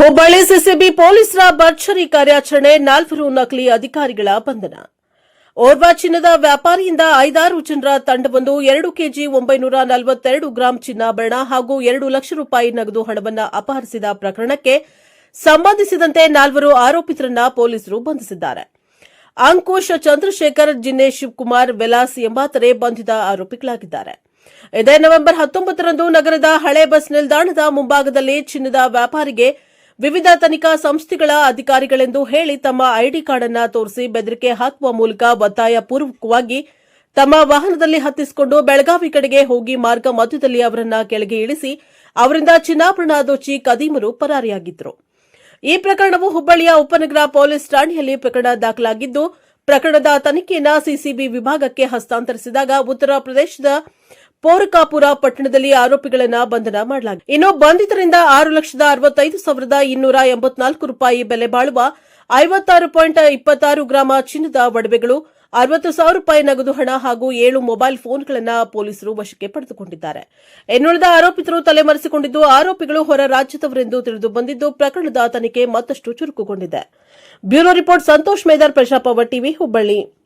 Hubballi CCB ಪೊಲೀಸರ ಭರ್ಜರಿ ಕಾರ್ಯಾಚರಣೆ ನಾಲ್ವರು ನಕಲಿ ಅಧಿಕಾರಿಗಳ ಬಂಧನ. ಓರ್ವ ಚಿನ್ನದ ವ್ಯಾಪಾರಿಯಿಂದ ಐದಾರು ಜನರ ತಂಡವೊಂದು ಎರಡು ಕೆಜಿ ಒಂಬೈನೂರ ನಲವತ್ತೆರಡು ಗ್ರಾಂ ಚಿನ್ನಾಭರಣ ಹಾಗೂ ಎರಡು ಲಕ್ಷ ರೂಪಾಯಿ ನಗದು ಹಣವನ್ನು ಅಪಹರಿಸಿದ ಪ್ರಕರಣಕ್ಕೆ ಸಂಬಂಧಿಸಿದಂತೆ ನಾಲ್ವರು ಆರೋಪಿತರನ್ನ ಪೊಲೀಸರು ಬಂಧಿಸಿದ್ದಾರೆ. ಅಂಕುಶ್ ಚಂದ್ರಶೇಖರ್ ಜಿನ್ನೇಶ್ ಶಿವಕುಮಾರ್, ವೆಲಾಸ್ ಎಂಬಾತರೆ ಬಂಧಿತ ಆರೋಪಿಗಳಾಗಿದ್ದಾರೆ. ಇದೇ ನವೆಂಬರ್ ಹತ್ತೊಂಬತ್ತರಂದು ನಗರದ ಹಳೆ ಬಸ್ ನಿಲ್ದಾಣದ ಮುಂಭಾಗದಲ್ಲಿ ಚಿನ್ನದ ವ್ಯಾಪಾರಿಗೆ ವಿವಿಧ ತನಿಖಾ ಸಂಸ್ಥೆಗಳ ಅಧಿಕಾರಿಗಳೆಂದು ಹೇಳಿ ತಮ್ಮ ಐಡಿ ಕಾರ್ಡ್ ಅನ್ನ ತೋರಿಸಿ ಬೆದರಿಕೆ ಹಾಕುವ ಮೂಲಕ ಒತ್ತಾಯ ಪೂರ್ವಕವಾಗಿ ತಮ್ಮ ವಾಹನದಲ್ಲಿ ಹತ್ತಿಸಿಕೊಂಡು ಬೆಳಗಾವಿ ಕಡೆಗೆ ಹೋಗಿ ಮಾರ್ಗ ಮಧ್ಯದಲ್ಲಿ ಅವರನ್ನ ಕೆಳಗೆ ಇಳಿಸಿ ಅವರಿಂದ ಚಿನ್ನಾಭರಣ ದೋಚಿ ಕದೀಮರು ಪರಾರಿಯಾಗಿದ್ದರು. ಈ ಪ್ರಕರಣವು ಹುಬ್ಬಳ್ಳಿಯ ಉಪನಗರ ಪೊಲೀಸ್ ಠಾಣೆಯಲ್ಲಿ ಪ್ರಕರಣ ದಾಖಲಾಗಿದ್ದು, ಪ್ರಕರಣದ ತನಿಖೆಯನ್ನು ಸಿಸಿಬಿ ವಿಭಾಗಕ್ಕೆ ಹಸ್ತಾಂತರಿಸಿದಾಗ ಉತ್ತರ ಪ್ರದೇಶದ ಪೋರಕಾಪುರ ಪಟ್ಟಣದಲ್ಲಿ ಆರೋಪಿಗಳನ್ನು ಬಂಧನ ಮಾಡಲಾಗಿದೆ. ಇನ್ನು ಬಂಧಿತರಿಂದ ಆರು ಲಕ್ಷದ ಅರವತ್ತೈದು ಸಾವಿರದ ಇನ್ನೂರ ಎಂಬತ್ನಾಲ್ಕು ರೂಪಾಯಿ ಬೆಲೆ ಬಾಳುವ ಐವತ್ತಾರು ಪಾಯಿಂಟ್ ಇಪ್ಪತ್ತಾರು ಗ್ರಾಮ ಚಿನ್ನದ ಒಡವೆಗಳು, ಅರವತ್ತು ಸಾವಿರ ರೂಪಾಯಿ ನಗದು ಹಣ ಹಾಗೂ ಏಳು ಮೊಬೈಲ್ ಫೋನ್ಗಳನ್ನು ಪೊಲೀಸರು ವಶಕ್ಕೆ ಪಡೆದುಕೊಂಡಿದ್ದಾರೆ. ಇನ್ನುಳಿದ ಆರೋಪಿತರು ತಲೆಮರೆಸಿಕೊಂಡಿದ್ದು, ಆರೋಪಿಗಳು ಹೊರ ರಾಜ್ಯದವರೆಂದು ತಿಳಿದು ಬಂದಿದ್ದು, ಪ್ರಕರಣದ ತನಿಖೆ ಮತ್ತಷ್ಟು ಚುರುಕುಗೊಂಡಿದೆ. ಬ್ಯೂರೋ ರಿಪೋರ್ಟ್ ಸಂತೋಷ್ ಮೇದರ್ ಪ್ರಜಾಪವ ಟಿವಿ ಹುಬ್ಬಳ್ಳಿ.